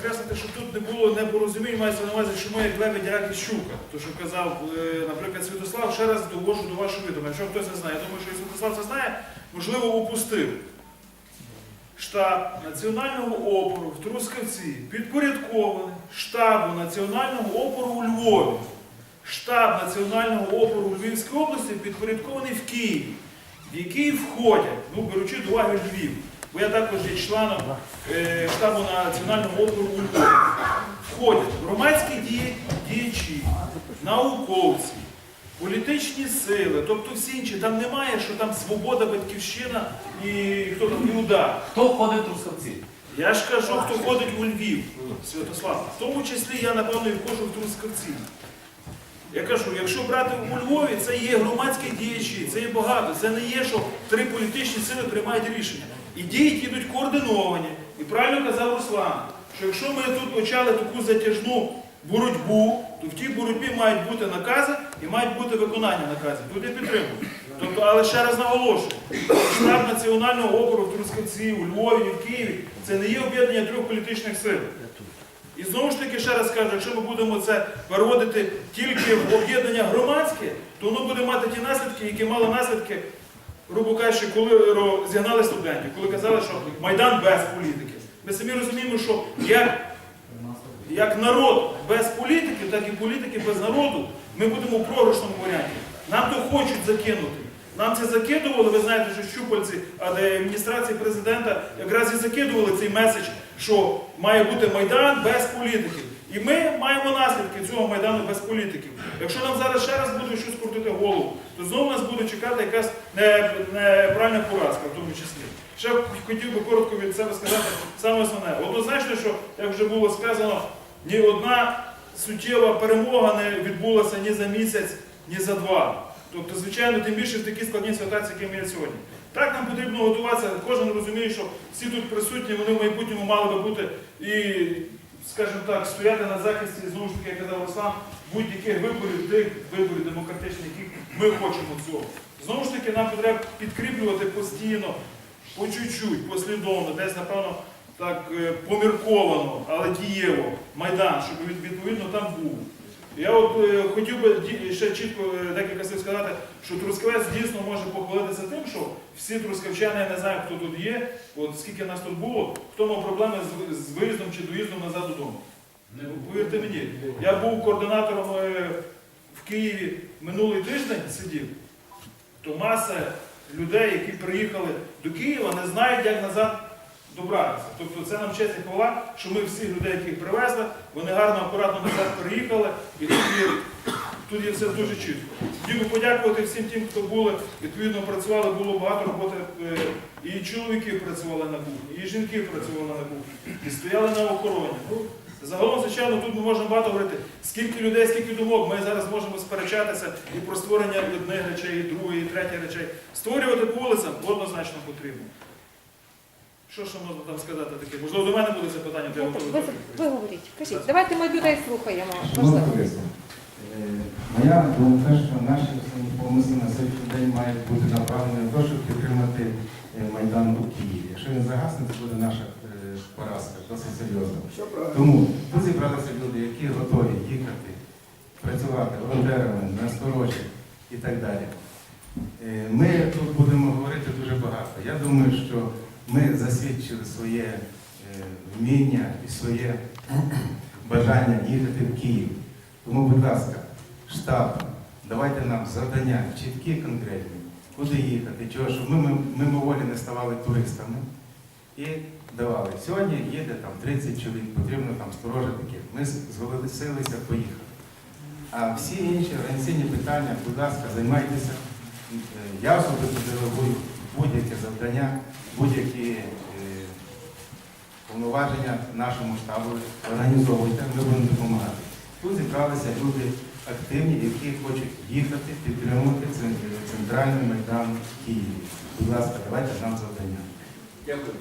підкреслити, щоб тут не було непорозумінь, мається на увазі, що ми як леві дяки щука. То, що казав, е, наприклад, Святослав, ще раз довожу до вашого відома. Якщо хтось не знає, я думаю, що і Святослав це знає, можливо, упустив. Штаб національного опору в Трускавці підпорядкований штабу національного опору у Львові. Штаб національного опору у Львівській області підпорядкований в Києві, в який входять, ну беручи до уваги Львів, бо я також є членом е, штабу національного опору у Львові. Входять громадські дії- діячі, науковці, політичні сили, тобто всі інші. Там немає, що там свобода, батьківщина і хто там і удар. Хто входить в Трускавці? Я ж кажу, хто ходить у Львів, Святослав. В тому числі я, напевно, і входжу в Трускавці. Я кажу, якщо брати у Львові, це є громадські діячі, це є багато. Це не є, що три політичні сили приймають рішення. І дії йдуть координовані. І правильно казав Руслан, що якщо ми тут почали таку затяжну боротьбу, то в тій боротьбі мають бути накази і мають бути виконання наказів. Тут я підтримую. Тобто, але ще раз наголошую, штаб національного опору в Трускавці, у Львові, в Києві це не є об'єднання трьох політичних сил. І знову ж таки, ще раз кажу, якщо ми будемо це переводити тільки в об'єднання громадське, то воно буде мати ті наслідки, які мали наслідки, грубо кажучи, коли розігнали студентів, коли казали, що Майдан без політики. Ми самі розуміємо, що як, як народ без політики, так і політики без народу, ми будемо в програшному варіанті. Нам то хочуть закинути. Нам це закидували, ви знаєте, що щупальці адміністрації президента якраз і закидували цей меседж, що має бути Майдан без політиків. І ми маємо наслідки цього Майдану без політиків. Якщо нам зараз ще раз буде щось крутити голову, то знову нас буде чекати якась не- неправильна поразка, в тому числі. Ще хотів би коротко від себе сказати саме основне. Однозначно, що, як вже було сказано, ні одна суттєва перемога не відбулася ні за місяць, ні за два. Тобто, звичайно, тим більше в такій складній ситуації, які ми є сьогодні. Так нам потрібно готуватися. Кожен розуміє, що всі тут присутні, вони в майбутньому мали би бути і, скажімо так, стояти на захисті, знову ж таки, як казав Руслан, будь-яких виборів, тих виборів демократичних, яких ми хочемо цього. Знову ж таки, нам треба підкріплювати постійно, по чуть-чуть, послідовно, десь, напевно, так е, помірковано, але дієво, майдан, щоб від- відповідно там був. Я от е, хотів би ді- ще чітко е, декілька слів сказати, що Трускавець дійсно може похвалитися тим, що всі трускавчани, я не знаю, хто тут є, от скільки нас тут було, хто мав проблеми з, з виїздом чи доїздом назад додому. Не повірте мені, я був координатором е, в Києві минулий тиждень сидів, то маса людей, які приїхали до Києва, не знають, як назад добратися. Тобто це нам честь і хвала, що ми всіх людей, яких привезли, вони гарно, акуратно назад приїхали, і тут є, все дуже чітко. Хотів би подякувати всім тим, хто були, відповідно працювали, було багато роботи. е, І чоловіки працювали на кухні, і жінки працювали на кухні, і стояли на охороні. Ну, Загалом, звичайно, тут ми можемо багато говорити, скільки людей, скільки думок. Ми зараз можемо сперечатися і про створення одних речей, і другої, і третіх речей. Створювати по вулицям однозначно потрібно. Що ще можна там сказати таке? Можливо, до мене буде запитання, то я готовий. ви, ви говоріть. Кажіть, давайте ми людей слухаємо. Шановне Можливо. товариство, е, моя думка, що наші основні помисли на сьогоднішній день мають бути направлені на те, щоб підтримати е, Майдан у Києві. Якщо він загасне, це буде наша е, поразка, досить серйозно. Тому тут зібралися люди, які готові їхати, працювати волонтерами, насторожі і так далі. Е, Ми тут будемо говорити дуже багато. Я думаю, що ми засвідчили своє е, вміння і своє бажання їхати в Київ. Тому, будь ласка, штаб, давайте нам завдання чіткі, конкретні, куди їхати, чого, щоб ми мим- мимоволі не ставали туристами. І давали. Сьогодні їде там 30 чоловік, потрібно там сторожити. Ми зголосилися поїхати. А всі інші організаційні питання, будь ласка, займайтеся. Е, Я особисто делегую будь-яке завдання, будь-які е, повноваження нашому штабу організовуйте, ми будемо допомагати. Тут зібралися люди активні, які хочуть їхати, підтримувати цен- центральний майдан Києві. Будь ласка, давайте нам завдання. Дякую.